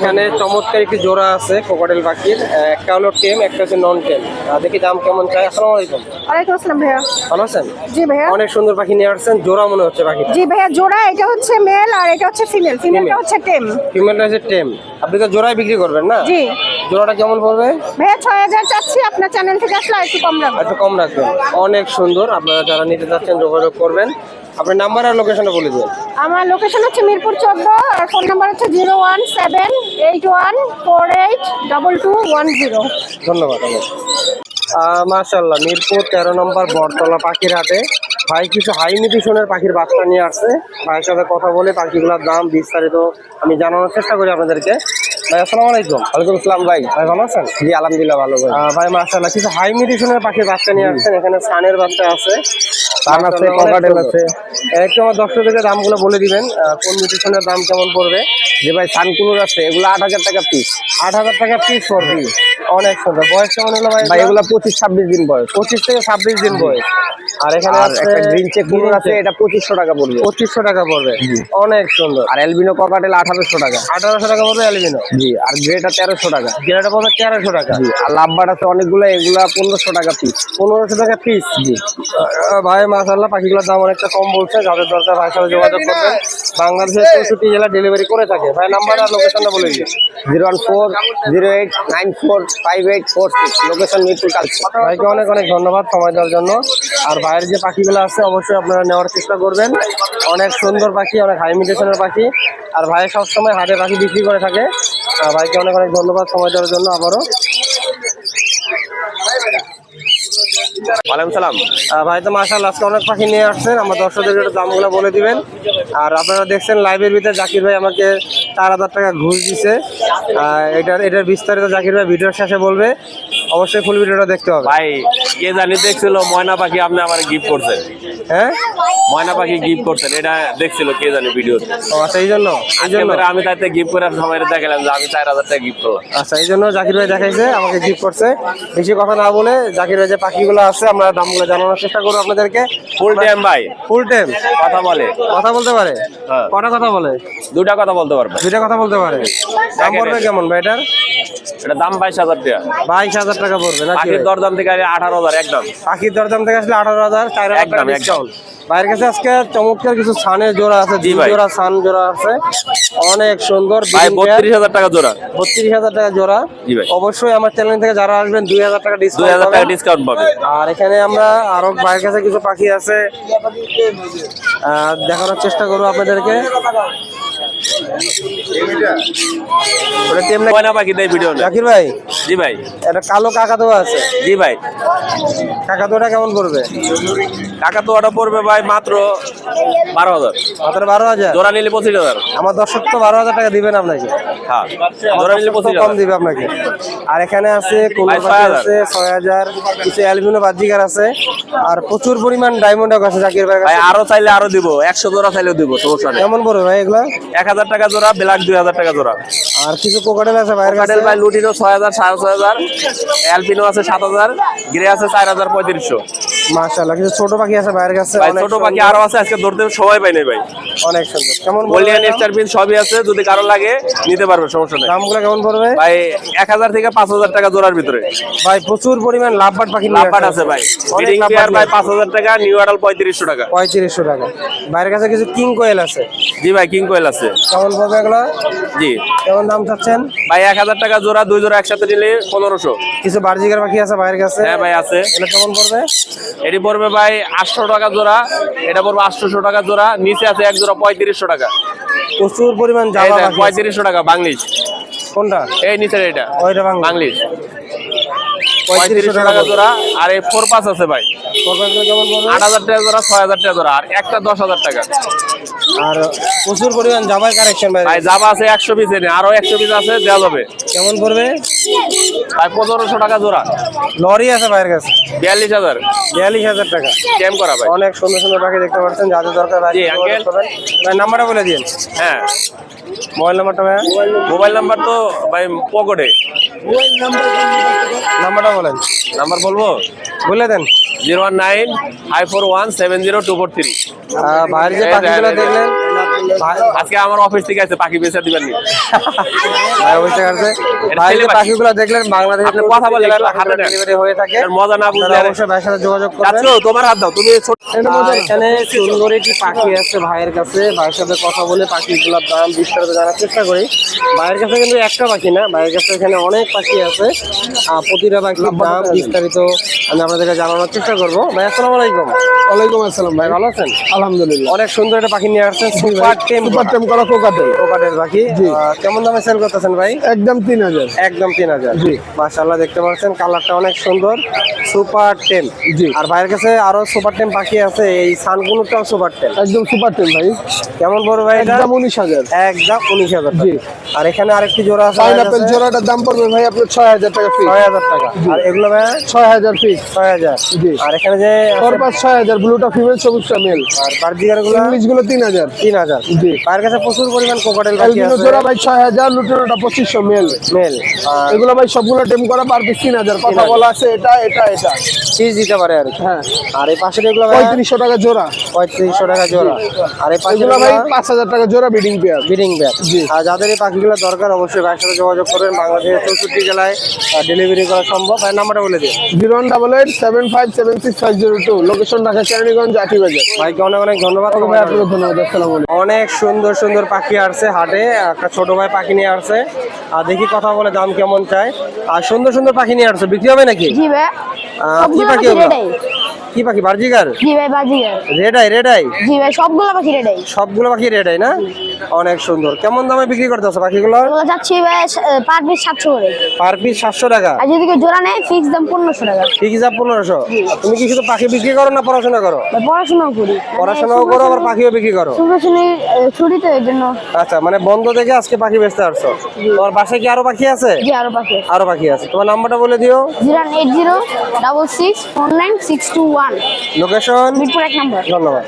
এখানে চমৎকার একটি জোড়া আছে কোকাটেল পাখির একটা হলো টেম একটা হচ্ছে নন টেম দেখি দাম কেমন চাই। আসসালামু আলাইকুম। ওয়ালাইকুম আসসালাম ভাইয়া। ভালো আছেন? জি ভাইয়া। অনেক সুন্দর পাখি নিয়ে আসছেন জোড়া মনে হচ্ছে পাখি জি ভাইয়া জোড়া এটা হচ্ছে মেল আর এটা হচ্ছে ফিমেল ফিমেলটা হচ্ছে টেম। ফিমেলটা হচ্ছে টেম। আপনি তো জোড়াই বিক্রি করবেন না? জি। জোড়াটা কেমন পড়বে? ভাইয়া ছয় হাজার চাচ্ছি আপনার চ্যানেল থেকে আসলে একটু কম রাখব। একটু কম রাখবেন। অনেক সুন্দর। আপনারা যারা নিতে যাচ্ছেন যোগাযোগ করবেন। আপনার নাম্বার আর লোকেশনটা বলে দিন আমার লোকেশন হচ্ছে মিরপুর চোদ্দ আর ফোন নাম্বার হচ্ছে zero one seven eight one four eight double two one zero. ধন্যবাদ মাশাল্লাহ মিরপুর তেরো নম্বর বটতলা পাখির হাটে। ভাই কিছু হাই মিউটিশনের পাখির বাচ্চা নিয়ে আসছে। ভাইয়ের সাথে কথা বলে পাখিগুলোর দাম বিস্তারিত আমি জানানোর চেষ্টা করি আপনাদেরকে। ভাই আসসালামু আলাইকুম। ওয়ালাইকুম আসসালাম ভাই। ভাই ভালো আছেন? জি আলহামদুলিল্লাহ ভালো ভাই। ভাই মাশাল্লাহ কিছু হাই মিউটিশনের পাখির বাচ্চা নিয়ে আসছেন। এখানে সানের বাচ্চা আছে। সান আছে, cockatiel আছে। একটু আমার দর্শকদেরকে দামগুলো বলে দিবেন কোন মিউটিশনের দাম কেমন পড়বে? যে ভাই সানকুনুর আছে এগুলো আট হাজার টাকা পিস আট হাজার টাকা পিস পড়বে। অনেক সুন্দর। বয়স কেমন হলো ভাই ভাই এগুলো? পঁচিশ ছাব্বিশ দিন বয়স। পঁচিশ থেকে ছাব্বিশ দিন বয়স। আর এখানে একটা গ্রিন চেক কুনুর আছে এটা পঁচিশশো টাকা পড়বে। পঁচিশশো টাকা পড়বে। অনেক সুন্দর। আর এলবিনো ককাটেল আঠারোশো টাকা। আঠারোশো টাকা পড়বে অ্যালবিনো জি আর গ্রেটা তেরোশো টাকা। যেটা পড়বে তেরোশো টাকা। আর লাভবার আছে অনেকগুলো এগুলা পনেরোশো টাকা পিস পনেরোশো টাকা পিস জি। ভাই মাসাল্লাহ পাখিগুলোর দাম অনেকটা কম বলছে, যাদের দরকার ভাইয়ের সাথে যোগাযোগ করবেন। বাংলাদেশের চৌষট্টি জেলা ডেলিভারি করে থাকে। ভাই নাম্বার আর লোকেশনটা বলে দিন। Zero one four, zero eight, nine four, five eight, four six. Location Mirpur ভাইকে অনেক অনেক ধন্যবাদ সময় দেওয়ার জন্য। আর বাইরের যে পাখিগুলো আছে, অবশ্যই আপনারা নেওয়ার চেষ্টা করবেন। অনেক সুন্দর পাখি, অনেক হাই মিউটেশনের পাখি। আর ভাই সবসময় হাটে পাখি বিক্রি করে থাকে। ভাইকে অনেক অনেক ধন্যবাদ সময় দেওয়ার জন্য আবারও। ওয়ালাইকুম সালাম। ভাই তো মাসাল আজকে অনেক পাখি নিয়ে আসছেন। আমার দর্শকদের একটু দামগুলো বলে দিবেন। আর আপনারা দেখছেন লাইভের ভিতরে জাকির ভাই আমাকে চার হাজার টাকা ঘুষ দিছে। এটার এটার বিস্তারিত জাকির ভাই ভিডিওর শেষে বলবে। অবশ্যই ফুল ভিডিওটা দেখতে হবে। ভাই কে জানি দেখছিল ময়না পাখি আপনি আমার গিফট করছেন। হ্যাঁ? ময়না পাখি গিফট করছেন এটা দেখছিল কে জানি ভিডিওতে ও আচ্ছা এই জন্য এই জন্য। আমি তাইতে গিফট করে সবাই দেখালাম যে আমি চার হাজার টাকা গিফট করলাম। আচ্ছা এই জন্য জাকির ভাই দেখাইছে আমাকে গিফট করছে। বেশি কথা না বলে জাকির ভাই যে পাখিগুলো আছে আমরা দামগুলো জানানোর চেষ্টা করব আপনাদেরকে। ফুল টাইম ভাই। ফুল টাইম কথা বলে। কথা বলতে পারে? হ্যাঁ। কটা কথা বলে? দুটা কথা বলতে পারবে। দুইটা কথা বলতে পারে। দাম পড়বে কেমন ভাই এটার? এটা দাম বাইশ হাজার টাকা বাইশ হাজার টাকা পড়বে নাকি? পাখির দরদাম থেকে আঠারো হাজার একদম। পাখির দরদাম থেকে আসলে আঠারো হাজার চার একদম, একদম। ভাইয়ের কাছে আজকে চমৎকার কিছু সানের জোড়া আছে জি জোড়া সান জোড়া আছে। অনেক সুন্দর ভাই বত্রিশ হাজার টাকা জোড়া। বত্রিশ হাজার টাকা জোড়া। জি ভাই। অবশ্যই আমার চ্যানেল থেকে যারা আসবেন দুই হাজার টাকা ডিসকাউন্ট হাজার টাকা ডিসকাউন্ট পাবে আর এখানে আমরা আরও ভাইয়ের কাছে কিছু পাখি আছে। দেখানোর চেষ্টা করব আপনাদেরকে। ওটা তেমনি ময়না পাখি দেয় ভিডিও জাকির ভাই। জি ভাই। একটা কালো কাকাতুয়া আছে। জি ভাই। কাকাতুয়াটা কেমন পড়বে? ভাই মাত্র বারো হাজার। মাত্র বারো হাজার? জোড়া নিলে পঁচিশ হাজার। আমার দর্শক তো বারো হাজার টাকা দিবেন আপনাকে। হ্যাঁ জোড়া নিলে পঁচিশ কম দিবে আপনাকে। আর এখানে আছে ছয় হাজার। আছে ছয় হাজার। কিছু বাজিকার আছে। আর প্রচুর পরিমাণ ডায়মন্ড আছে জাকির ভাই ভাই আরও চাইলে আরও দিব একশো জোড়া চাইলেও দিব সমস্যা নেই। কেমন পড়বে ভাই এগুলা? এক হাজার টাকা জোড়া ব্ল্যাক দুই হাজার টাকা জোড়া। আর কিছু কোকাটেল আছে ভাইয়ের কাছে? কাটেল ভাই লুটিনো ছয় হাজার সাড়ে ছয় হাজার অ্যালপিনো আছে সাত হাজার গ্রে আছে চার হাজার পঁয়ত্রিশশো। মাশাআল্লাহ কিছু ছোট পাখি আছে ভাইয়ের কাছে ভাই ছোট পাখি আরও আছে আজকে ধরতে সময় পাই নাই ভাই। অনেক সুন্দর। কেমন বলিয়ান স্টারপিন সবই আছে যদি কারও লাগে নিতে পারবে সমস্যা নেই। দামগুলো কেমন পড়বে? ভাই এক হাজার থেকে পাঁচ হাজার টাকা জোড়ার ভিতরে। ভাই প্রচুর পরিমাণ লাভবাট পাখি লাভবাট আছে ভাই। ব্রিডিং পেয়ার ভাই নিয়ে পাঁচ হাজার টাকা নিউ আডাল পঁয়ত্রিশশো টাকা। পঁয়ত্রিশশো টাকা। ভাইয়ের কাছে কিছু কিং কোয়েল আছে। জি ভাই কিং কোয়েল আছে। কেমন পড়বে এগুলো? জি। কেমন দাম চাচ্ছেন? ভাই এক হাজার টাকা জোড়া দুই জোড়া একসাথে নিলে পনেরোশো। কিছু বার্জিকার পাখি আছে ভাইয়ের কাছে? হ্যাঁ ভাই আছে। এগুলো কেমন পড়বে? এটি পড়বে ভাই আটশো টাকা জোড়া এটা পড়বে আটশোশো টাকা জোড়া নিচে আছে এক জোড়া পঁয়ত্রিশশো টাকা। প্রচুর পরিমাণ। পঁয়ত্রিশশো টাকা বাংলিশ। কোনটা? এই নিচের এটা বাংলিশ। পঁয়ত্রিশশো টাকা। জোড়া আর এই ফোর পাস আছে ভাই। আট হাজার টাকা জোড়া ছয় হাজার টাকা জোড়া আর একটা দশ হাজার টাকা। আর প্রচুর পরিমাণ জামাই কালেকশন ভাই। ভাই জামা আছে একশো পিস এনে আরও একশো পিস আছে দেওয়া যাবে। কেমন পড়বে? ভাই পনেরোশো টাকা জোড়া। লরি আছে ভাইয়ের কাছে। বিয়াল্লিশ হাজার। বিয়াল্লিশ হাজার টাকা। ক্যাম করা ভাই। অনেক সুন্দর সুন্দর পাখি দেখতে পাচ্ছেন যাদের দরকার। ভাই। নাম্বারটা বলে দিন। হ্যাঁ। মোবাইল নাম্বারটা ভাই মোবাইল নাম্বার তো ভাই পকেটে। নাম্বারটা বলেন। নাম্বার বলব? বলে দেন। Zero one nine five four one seven zero two four three. বাইরে ভাইয়ের যে পাখিগুলো দেখলেন? আজকে আমার অফিস থেকে আছে পাখি বেচা দিবেন নি। ভাই অবশ্যই আছে। ভাই পাখিগুলো দেখলেন বাংলাদেশে আপনি কথা একটু হাতে ডেলিভারি হয়ে থাকে। মজা না বুঝলে। অবশ্যই ভাইয়ের সাথে যোগাযোগ করবেন। যাচ্ছো তোমার হাত দাও তুমি এখানে সুন্দর একটি পাখি আছে ভাইয়ের কাছে। ভাইয়ের সাথে কথা বলে পাখিগুলোর দাম বিস্তারিত জানার চেষ্টা করি। ভাইয়ের কাছে কিন্তু একটা পাখি না ভাইয়ের কাছে এখানে অনেক পাখি আছে। আর প্রতিটা পাখির দাম বিস্তারিত আমি আপনাদেরকে জানানোর চেষ্টা করব। ভাই আসসালামু আলাইকুম। ওয়ালাইকুম আসসালাম ভাই। ভাই ভালো আছেন? আলহামদুলিল্লাহ। অনেক সুন্দর একটা পাখি নিয়ে আসছেন। সুপার টেম সুপার টেম করা কোকাটেল কোকাটের পাখি কেমন দামে সেল করতেছেন ভাই? একদম তিন হাজার। একদম তিন হাজার। জি। দেখতে পাচ্ছেন কালারটা অনেক সুন্দর। সুপার টেম জি। আর ভাইয়ের কাছে আরও সুপার টেম পাখি আছে এই সানগুলোটাও সুপার টেম একদম সুপার টেম ভাই। কেমন বড় ভাই একদম উনিশ হাজার। একদম উনিশ হাজার জি। আর এখানে আরেকটি জোড়া আছে পাইনাপেল জোড়াটার দাম পড়বে ভাই আপনার ছয় হাজার টাকা ফিক্স ছয় হাজার টাকা। আর এগুলো ভাই? ছয় হাজার ফিক্স ছয় হাজার। জি। আর এখানে যে ছয় হাজার ব্লুটা ফিমেল সবুজটা মেল আর বার্জিগারগুলো ইংলিশগুলো তিন হাজার। তিন হাজার। জি। ভাইয়ের কাছে প্রচুর পরিমাণ কোকাটেল পাখি আছে। জোড়া ভাই ছয় হাজার লুটেনোটা পঁচিশশো মেল। মেল। আর এগুলো ভাই সবগুলো টেম করা পার পিস তিন হাজার। কথা বলা আছে এটা এটা এটা। দিতে পারে আর হ্যাঁ। আর এই পাশের এগুলো পঁয়ত্রিশশো টাকা জোড়া। পঁয়ত্রিশশো টাকা জোড়া। আর এই ভাই পাঁচ হাজার টাকা জোড়া বিডিং পেয়ার বিডিং ব্যাগ জি। আর যাদের এই পাখিগুলো দরকার অবশ্যই ভাইয়ের সাথে যোগাযোগ করবেন। বাংলাদেশের চৌষট্টি জেলায় ডেলিভারি করা সম্ভব। ভাই নাম্বারটা বলে দিন zero one double eight seven five seven six five zero two. Location Dhaka Keraniganj Ati Bazar. ভাইকে অনেক অনেক ধন্যবাদ। ভাই আপনাকে ধন্যবাদ। অনেক সুন্দর সুন্দর পাখি আসছে হাটে একটা ছোট ভাই পাখি নিয়ে আসছে। আর দেখি কথা বলে দাম কেমন চায়। আর সুন্দর সুন্দর পাখি নিয়ে আসছে বিক্রি হবে নাকি? আহ, কি পাখি কি পাখি? জি ভাই রেড আই রেড আই জি ভাই সবগুলো পাখি রেড আই সবগুলো পাখি রেড আই না? অনেক সুন্দর। কেমন দামে বিক্রি করতেছ পাখিগুলো? এগুলো যাচ্ছি ভাই পার পিস 700 করে। পার পিস 700 টাকা। আর যদি জোড়া নেয় ফিক্স দাম 1500 টাকা। ফিক্স দাম 1500 তুমি কি শুধু পাখি বিক্রি করো না পড়াশোনা করো? পড়াশোনাও করি। পড়াশোনাও করো আবার পাখিও বিক্রি করো? শুনি ছুটি তো এর জন্য। আচ্ছা মানে বন্ধ থেকে আজকে পাখি বেচতে আসছো। তোমার বাসায় কি আরও পাখি আছে? জি আরও পাখি আরও পাখি আছে। তোমার নাম্বারটা বলে দিও। 080664962 ওয়ান লোকেশন মিরপুর এক নম্বর। ধন্যবাদ।